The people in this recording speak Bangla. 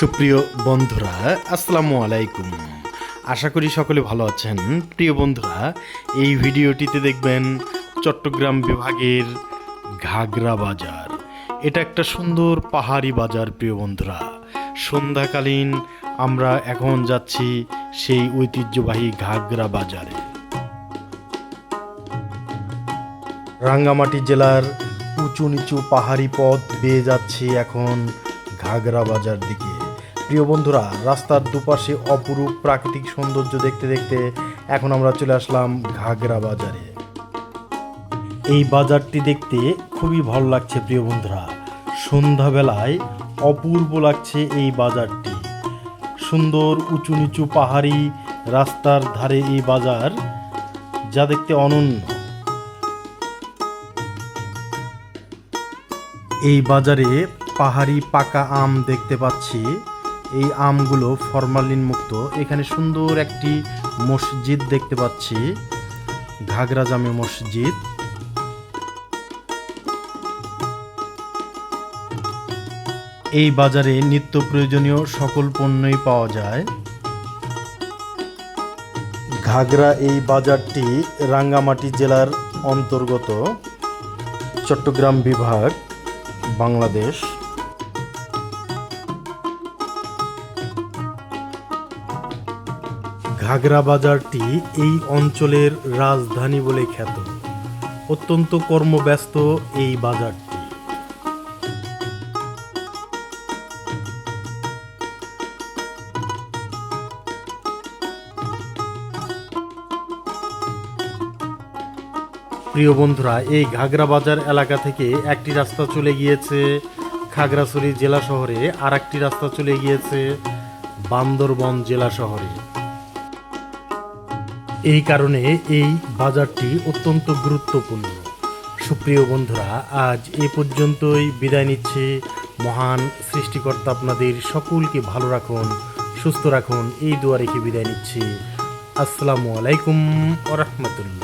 সুপ্রিয় বন্ধুরা, আসসালামু আলাইকুম। আশা করি সকলে ভালো আছেন। প্রিয় বন্ধুরা, এই ভিডিওটিতে দেখবেন চট্টগ্রাম বিভাগের ঘাগরা বাজার। এটা একটা সুন্দর পাহাড়ি বাজার, প্রিয় বন্ধুরা। সন্ধ্যাকালীন আমরা এখন যাচ্ছি সেই ঐতিহ্যবাহী ঘাগরা বাজারে। রাঙ্গামাটি জেলার উঁচু নিচু পাহাড়ি পথ বেয়ে যাচ্ছি এখন ঘাগরা বাজার দিকে। প্রিয় বন্ধুরা, রাস্তার দুপাশে অপরূপ প্রাকৃতিক সৌন্দর্য দেখতে দেখতে এখন আমরা চলে আসলাম ঘাগরা বাজারে। এই বাজারটি দেখতে খুবই ভালো লাগছে প্রিয় বন্ধুরা। সন্ধ্যাবেলায় অপূর্ব লাগছে এই বাজারটি। সুন্দর উঁচু নিচু পাহাড়ি রাস্তার ধারে এই বাজার, যা দেখতে অনন্য। এই বাজারে পাহাড়ি পাকা আম দেখতে পাচ্ছি। এই আমগুলো ফরমালিন মুক্ত। এখানে সুন্দর একটি মসজিদ দেখতে পাচ্ছি। ঘাগরা জামে মসজিদ। এই বাজারে নিত্য প্রয়োজনীয় সকল পণ্যই পাওয়া যায়। ঘাগরা এই বাজারটি রাঙ্গামাটি জেলার অন্তর্গত চট্টগ্রাম বিভাগ, বাংলাদেশ। ঘাগরা বাজারটি এই অঞ্চলের রাজধানী বলে খ্যাত। অত্যন্ত কর্মব্যস্ত এই বাজারটি। প্রিয় বন্ধুরা, এই ঘাগরা বাজার এলাকা থেকে একটি রাস্তা চলে গিয়েছে খাগড়াছড়ি জেলা শহরে আর একটি রাস্তা চলে গিয়েছে বান্দরবন জেলা শহরে। এই কারণে এই বাজারটি অত্যন্ত গুরুত্বপূর্ণ। সুপ্রিয় বন্ধুরা, আজ এ পর্যন্তই বিদায় নিচ্ছে। মহান সৃষ্টিকর্তা আপনাদের সকলকে ভালো রাখুন, সুস্থ রাখুন। এই দোয়া রেখে বিদায় নিচ্ছি। আসসালামু আলাইকুম ওরহমতুল্লাহ